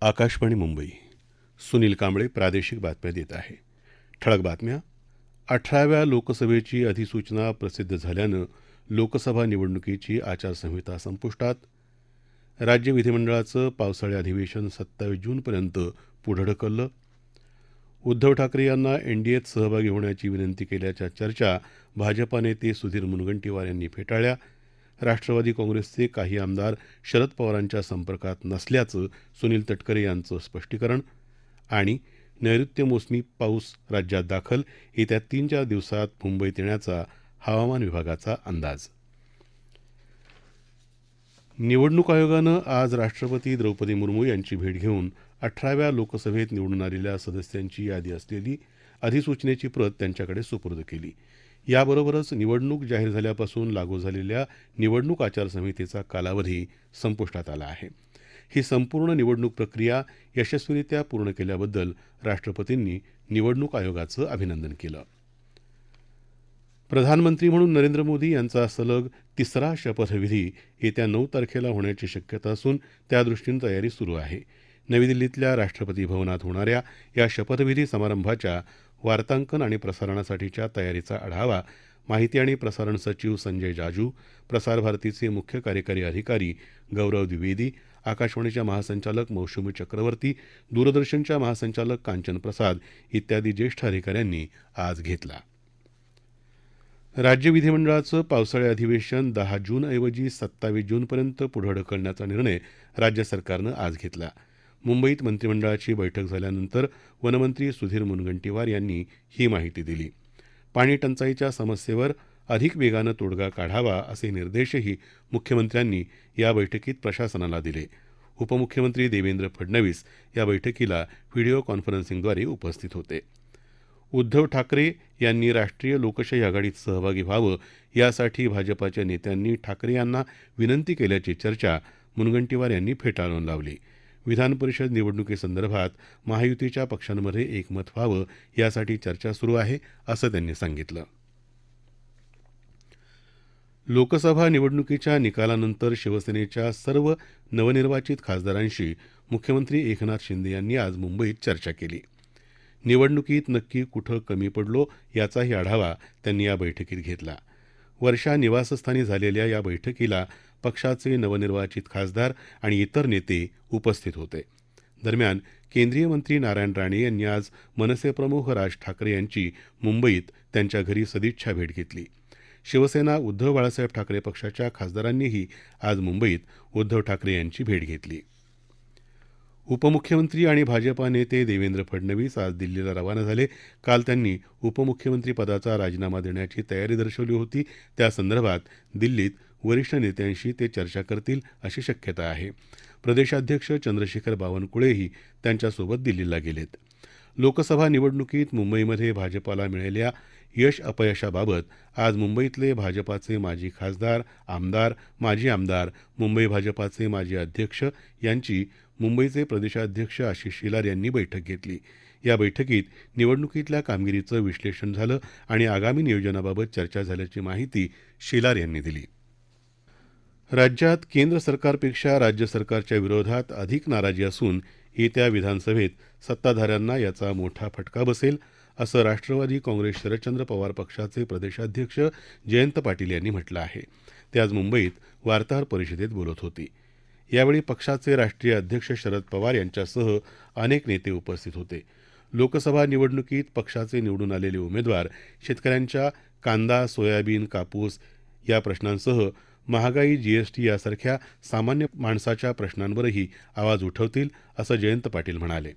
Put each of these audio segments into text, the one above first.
आकाशवाणी मुंबई. सुनील कांबळे प्रादेशिक बातम्या देत आहे. ठळक बातम्या. अठराव्या लोकसभेची अधिसूचना प्रसिद्ध झाल्यानं लोकसभा निवडणुकीची आचारसंहिता संपुष्टात. राज्य विधिमंडळाचं पावसाळी अधिवेशन सत्तावीस जूनपर्यंत पुढं ढकललं. उद्धव ठाकरे यांना एनडीएत सहभागी होण्याची विनंती केल्याच्या चर्चा भाजपा नेते सुधीर मुनगंटीवार यांनी फेटाळल्या. राष्ट्रवादी काँग्रेसचे काही आमदार शरद पवारांच्या संपर्कात नसल्याचं सुनील तटकरे यांचं स्पष्टीकरण आणि नैऋत्य मोसमी पाऊस राज्यात दाखल येत्या तीन चार दिवसात मुंबईत येण्याचा हवामान विभागाचा अंदाज. निवडणूक आयोगानं आज राष्ट्रपती द्रौपदी मुर्मू यांची भेट घेऊन अठराव्या लोकसभेत निवडून आलेल्या सदस्यांची यादी असलेली अधिसूचनेची प्रत त्यांच्याकडे सुपूर्द केली. याबरोबरच निवडणूक जाहीर झाल्यापासून लागू झालेल्या निवडणूक आचारसंहितेचा कालावधी संपुष्टात आला आहे. ही संपूर्ण निवडणूक प्रक्रिया यशस्वीरित्या पूर्ण केल्याबद्दल राष्ट्रपतींनी निवडणूक आयोगाचं अभिनंदन केलं. प्रधानमंत्री म्हणून नरेंद्र मोदी यांचा सलग तिसरा शपथविधी येत्या नऊ तारखेला होण्याची शक्यता असून त्यादृष्टीनं तयारी सुरू आहे. नवी दिल्लीतल्या राष्ट्रपती भवनात होणाऱ्या या शपथविधी समारंभाच्या वार्तांकन आणि प्रसारणासाठीच्या तयारीचा आढावा माहिती आणि प्रसारण सचिव संजय जाजू प्रसारभारतीचे मुख्य कार्यकारी अधिकारी गौरव द्विवेदी आकाशवाणीच्या महासंचालक मौसुमी चक्रवर्ती दूरदर्शनच्या महासंचालक कांचन प्रसाद इत्यादी ज्येष्ठ अधिकाऱ्यांनी आज घेतला. राज्य विधिमंडळाचं पावसाळी अधिवेशन दहा जूनऐवजी सत्तावीस जूनपर्यंत पुढं ढकलण्याचा निर्णय राज्य सरकारनं आज घेतला. मुंबईत मंत्रिमंडळाची बैठक झाल्यानंतर वनमंत्री सुधीर मुनगंटीवार यांनी ही माहिती दिली. पाणी टंचाईच्या समस्येवर अधिक वेगानं तोडगा काढावा असे निर्देशही मुख्यमंत्र्यांनी या बैठकीत प्रशासनाला दिले. उपमुख्यमंत्री देवेंद्र फडणवीस या बैठकीला व्हिडिओ कॉन्फरन्सिंगद्वारे उपस्थित होते. उद्धव ठाकरे यांनी राष्ट्रीय लोकशाही आघाडीत सहभागी व्हावं यासाठी भाजपाच्या नेत्यांनी ठाकरे यांना विनंती केल्याची चर्चा मुनगंटीवार यांनी फेटाळून लावली. विधान परिषद निवडणुकीसंदर्भात महायुतीच्या पक्षांमध्ये एकमत व्हावं यासाठी चर्चा सुरू आहे असं त्यांनी सांगितलं. लोकसभा निवडणुकीच्या निकालानंतर शिवसेनेच्या सर्व नवनिर्वाचित खासदारांशी मुख्यमंत्री एकनाथ शिंदे यांनी आज मुंबईत चर्चा केली. निवडणुकीत नक्की कुठं कमी पडलो याचाही आढावा त्यांनी या बैठकीत घेतला. वर्षा निवासस्थानी झालेल्या या बैठकीला पक्षाचे नवनिर्वाचित खासदार आणि इतर नेते उपस्थित होते. दरम्यान केंद्रीय मंत्री नारायण राणे यांनी आज मनसे प्रमुख राज ठाकरे यांची मुंबईत त्यांच्या घरी सदिच्छा भेट घेतली. शिवसेना उद्धव बाळासाहेब ठाकरे पक्षाच्या खासदारांनीही आज मुंबईत उद्धव ठाकरे यांची भेट घेतली. उपमुख्यमंत्री आणि भाजपा नेते देवेंद्र फडणवीस आज दिल्लीला रवाना झाले. काल त्यांनी उपमुख्यमंत्री पदाचा राजीनामा देण्याची तयारी दर्शवली होती. त्यासंदर्भात दिल्लीत वरिष्ठ नेत्यांशी ते चर्चा करतील अशी शक्यता आहे. प्रदेशाध्यक्ष चंद्रशेखर बावनकुळेही त्यांच्यासोबत दिल्लीला गेलेत. लोकसभा निवडणुकीत मुंबईमध्ये भाजपाला मिळालेल्या यश अपयशाबाबत आज मुंबईतले भाजपाचे माजी खासदार आमदार माजी आमदार मुंबई भाजपाचे माजी अध्यक्ष यांची मुंबईचे प्रदेशाध्यक्ष आशिष शेलार यांनी बैठक घेतली. या बैठकीत निवडणुकीतल्या कामगिरीचं विश्लेषण झालं आणि आगामी नियोजनाबाबत चर्चा झाल्याची माहिती शेलार यांनी दिली. राज्यात केंद्र सरकारपेक्षा राज्य सरकारच्या विरोधात अधिक नाराजी असून येत्या विधानसभेत सत्ताधाऱ्यांना याचा मोठा फटका बसेल असं राष्ट्रवादी काँग्रेस शरदचंद्र पवार पक्षाचे प्रदेशाध्यक्ष जयंत पाटील यांनी म्हटलं आहे. ते आज मुंबईत वार्ताहर परिषदेत बोलत होते. यावेळी पक्षाचे राष्ट्रीय अध्यक्ष शरद पवार यांच्यासह अनेक नेते उपस्थित होते. लोकसभा निवडणुकीत पक्षाचे निवडून आलेले उमेदवार शेतकऱ्यांच्या कांदा सोयाबीन कापूस या प्रश्नांसह महागाई जीएसटी यासारख्या सामान्य माणसाच्या प्रश्नांवरही आवाज उठवतील असं जयंत पाटील म्हणाले.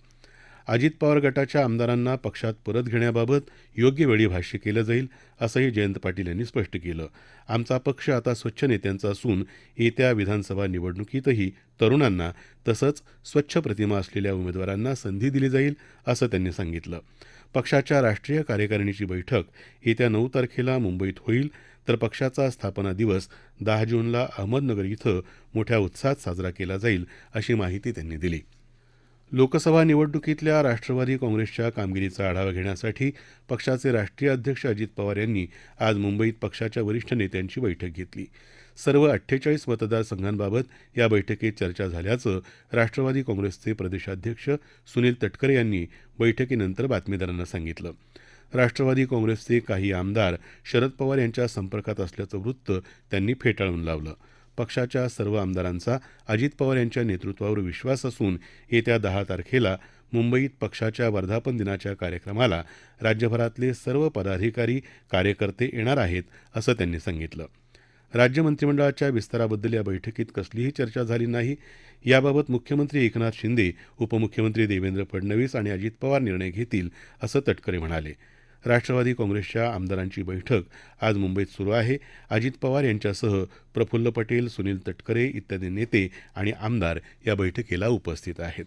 अजित पवार गटाच्या आमदारांना पक्षात परत घेण्याबाबत योग्य वेळी भाष्य केलं जाईल असंही जयंत पाटील यांनी स्पष्ट केलं. आमचा पक्ष आता स्वच्छ नेत्यांचा असून येत्या विधानसभा निवडणुकीतही तरुणांना तसंच स्वच्छ प्रतिमा असलेल्या उमेदवारांना संधी दिली जाईल असं त्यांनी सांगितलं. पक्षाच्या राष्ट्रीय कार्यकारिणीची बैठक येत्या नऊ तारखेला मुंबईत होईल तर पक्षाचा स्थापना दिवस दहा जूनला अहमदनगर इथं मोठ्या उत्साहात साजरा केला जाईल अशी माहिती त्यांनी दिली. लोकसभा निवडणुकीतल्या राष्ट्रवादी काँग्रेसच्या कामगिरीचा आढावा घेण्यासाठी पक्षाचे राष्ट्रीय अध्यक्ष अजित पवार यांनी आज मुंबईत पक्षाच्या वरिष्ठ नेत्यांची बैठक घेतली. सर्व अठ्ठेचाळीस मतदारसंघांबाबत या बैठकीत चर्चा झाल्याचं राष्ट्रवादी काँग्रेसचे प्रदेशाध्यक्ष सुनील तटकरे यांनी बैठकीनंतर बातमीदारांना सांगितलं. राष्ट्रवादी काँग्रेसचे काही आमदार शरद पवार यांच्या संपर्कात असल्याचं वृत्त त्यांनी फेटाळून लावलं. पक्षाच्या सर्व आमदारांचा अजित पवार यांच्या नेतृत्वावर विश्वास असून येत्या दहा तारखेला मुंबईत पक्षाच्या वर्धापन दिनाच्या कार्यक्रमाला राज्यभरातले सर्व पदाधिकारी कार्यकर्ते येणार आहेत असं त्यांनी सांगितलं. राज्य मंत्रिमंडळाच्या विस्ताराबद्दल या बैठकीत कसलीही चर्चा झाली नाही. याबाबत मुख्यमंत्री एकनाथ शिंदे उपमुख्यमंत्री देवेंद्र फडणवीस आणि अजित पवार निर्णय घेतील असं तटकरे म्हणाले. राष्ट्रवादी काँग्रेसच्या आमदारांची बैठक आज मुंबईत सुरू आहे. अजित पवार यांच्यासह प्रफुल्ल पटेल सुनील तटकरे इत्यादी नेते आणि आमदार या बैठकीला उपस्थित आहेत.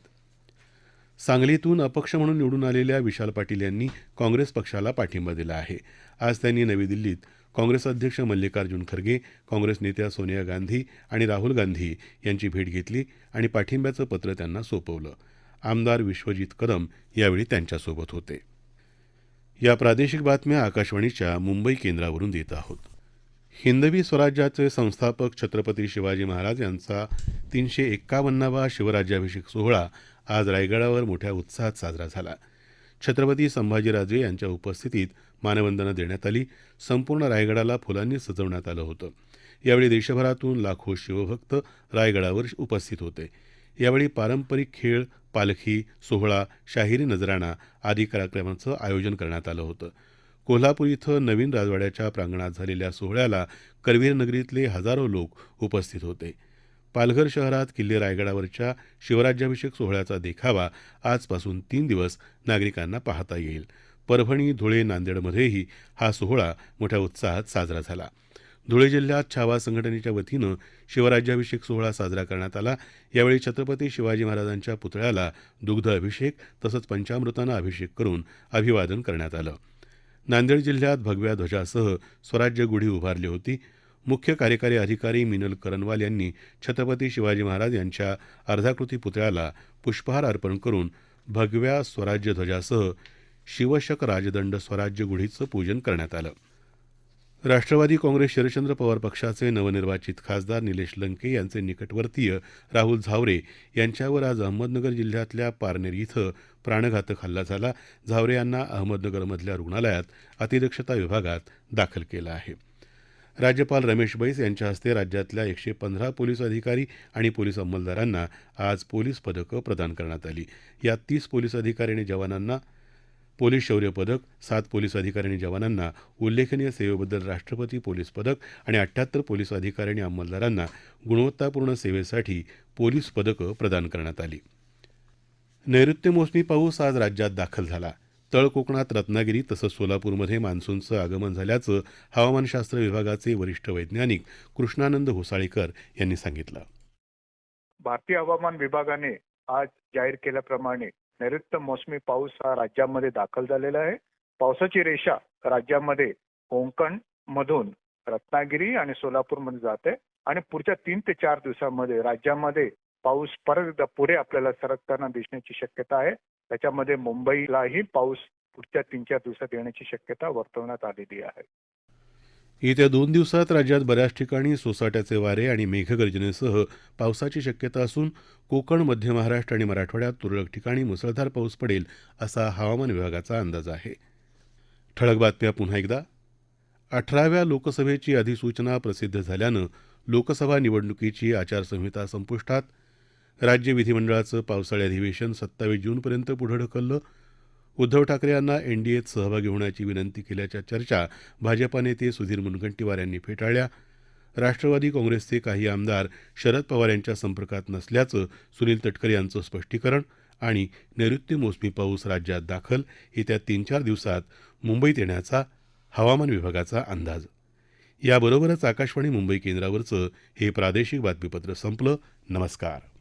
सांगलीतून अपक्ष म्हणून निवडून आलेल्या विशाल पाटील यांनी काँग्रेस पक्षाला पाठिंबा दिला आहे. आज त्यांनी नवी दिल्लीत काँग्रेस अध्यक्ष मल्लिकार्जुन खरगे काँग्रेस नेत्या सोनिया गांधी आणि राहुल गांधी यांची भेट घेतली आणि पाठिंब्याचं पत्र त्यांना सोपवलं. आमदार विश्वजित कदम यावेळी त्यांच्यासोबत होते. या प्रादेशिक बातम्या आकाशवाणीच्या मुंबई केंद्रावरून देत आहोत. हिंदवी स्वराज्याचे संस्थापक छत्रपती शिवाजी महाराज यांचा तीनशे एक्कावन्नावा शिवराज्याभिषेक सोहळा आज रायगडावर मोठ्या उत्साहात साजरा झाला. छत्रपती संभाजीराजे यांच्या उपस्थितीत मानवंदना देण्यात आली. संपूर्ण रायगडाला फुलांनी सजवण्यात आलं होतं. यावेळी देशभरातून लाखो शिवभक्त रायगडावर उपस्थित होते. यावेळी पारंपरिक खेळ पालखी सोहळा शाहिरी नजराणा आदी कार्यक्रमांचं आयोजन करण्यात आलं होतं. कोल्हापूर इथं नवीन राजवाड्याच्या प्रांगणात झालेल्या सोहळ्याला करवीर नगरीतले हजारो लोक उपस्थित होते. पालघर शहरात किल्ले रायगडावरच्या शिवराज्याभिषेक सोहळ्याचा देखावा आजपासून तीन दिवस नागरिकांना पाहता येईल. परभणी धुळे नांदेडमध्येही हा सोहळा मोठ्या उत्साहात साजरा झाला. धुळे जिल्ह्यात छावा संघटनेच्या वतीनं शिवराज्याभिषेक सोहळा साजरा करण्यात आला. यावेळी छत्रपती शिवाजी महाराजांच्या पुतळ्याला दुग्ध अभिषेक तसंच पंचामृतानं अभिषेक करून अभिवादन करण्यात आलं. नांदेड जिल्ह्यात भगव्या ध्वजासह स्वराज्य गुढी उभारली होती. मुख्य कार्यकारी अधिकारी मिनल करनवाल यांनी छत्रपती शिवाजी महाराज यांच्या अर्धाकृती पुतळ्याला पुष्पहार अर्पण करून भगव्या स्वराज्य ध्वजासह शिवशक राजदंड स्वराज्य गुढीचं पूजन करण्यात आलं. राष्ट्रवादी काँग्रेस शरदचंद्र पवार पक्षाचे नवनिर्वाचित खासदार निलेश लंके यांचे निकटवर्तीय राहुल झावरे यांच्यावर आज अहमदनगर जिल्ह्यातल्या पारनेर इथं प्राणघातक हल्ला झाला. झावरे यांना अहमदनगरमधल्या रुग्णालयात अतिदक्षता विभागात दाखल केलं आहे. राज्यपाल रमेश बैस यांच्या हस्ते राज्यातल्या एकशे पंधरा पोलीस अधिकारी आणि पोलीस अंमलदारांना आज पोलीस पदकं प्रदान करण्यात आली. यात तीस पोलीस अधिकारी आणि जवानांना पोलीस शौर्य पदक सात पोलीस अधिकारी आणि जवानांना उल्लेखनीय सेवेबद्दल राष्ट्रपती पोलीस पदक आणि अठ्ठ्याहत्तर पोलीस अधिकारी आणि अंमलदारांना गुणवत्तापूर्ण सेवेसाठी पोलीस पदकं प्रदान करण्यात आली. नैऋत्य मोसमी पाऊस आज राज्यात दाखल झाला. तळ कोकणात रत्नागिरी तसंच सोलापूरमध्ये मान्सूनचं आगमन झाल्याचं हवामानशास्त्र विभागाचे वरिष्ठ वैज्ञानिक कृष्णानंद होसाळीकर यांनी सांगितलं. भारतीय हवामान विभागाने आज जाहीर केल्याप्रमाणे नैऋत्य मोसमी पाऊस हा राज्यामध्ये दाखल झालेला आहे. पावसाची रेषा राज्यामध्ये कोंकण मधून रत्नागिरी आणि सोलापूरमध्ये जाते आणि पुढच्या तीन ते चार दिवसामध्ये राज्यामध्ये पाऊस परत एकदा पुढे आपल्याला सरकताना दिसण्याची शक्यता आहे. त्याच्यामध्ये मुंबईलाही पाऊस पुढच्या तीन चार दिवसात येण्याची शक्यता वर्तवण्यात आलेली आहे. येत्या दोन दिवसात राज्यात बऱ्याच ठिकाणी सोसाट्याचे वारे आणि मेघगर्जनेसह पावसाची शक्यता असून कोकण मध्य महाराष्ट्र आणि मराठवाड्यात तुरळक ठिकाणी मुसळधार पाऊस पडेल असा हवामान विभागाचा अंदाज आहे. ठळक बातम्या पुन्हा एकदा. अठराव्या लोकसभेची अधिसूचना प्रसिद्ध झाल्यानं लोकसभा निवडणुकीची आचारसंहिता संपुष्टात. राज्य विधिमंडळाचं पावसाळी अधिवेशन सत्तावीस जूनपर्यंत पुढं ढकललं. उद्धव ठाकरे यांना एनडीएत सहभागी होण्याची विनंती केल्याच्या चर्चा भाजपा नेते सुधीर मुनगंटीवार यांनी फेटाळल्या. राष्ट्रवादी काँग्रेसचे काही आमदार शरद पवार यांच्या संपर्कात नसल्याचं सुनील तटकरे यांचं स्पष्टीकरण आणि नैऋत्य मोसमी पाऊस राज्यात दाखल येत्या तीन चार दिवसात मुंबईत येण्याचा हवामान विभागाचा अंदाज. याबरोबरच आकाशवाणी मुंबई केंद्रावरचं हे प्रादेशिक बातमीपत्र संपलं. नमस्कार.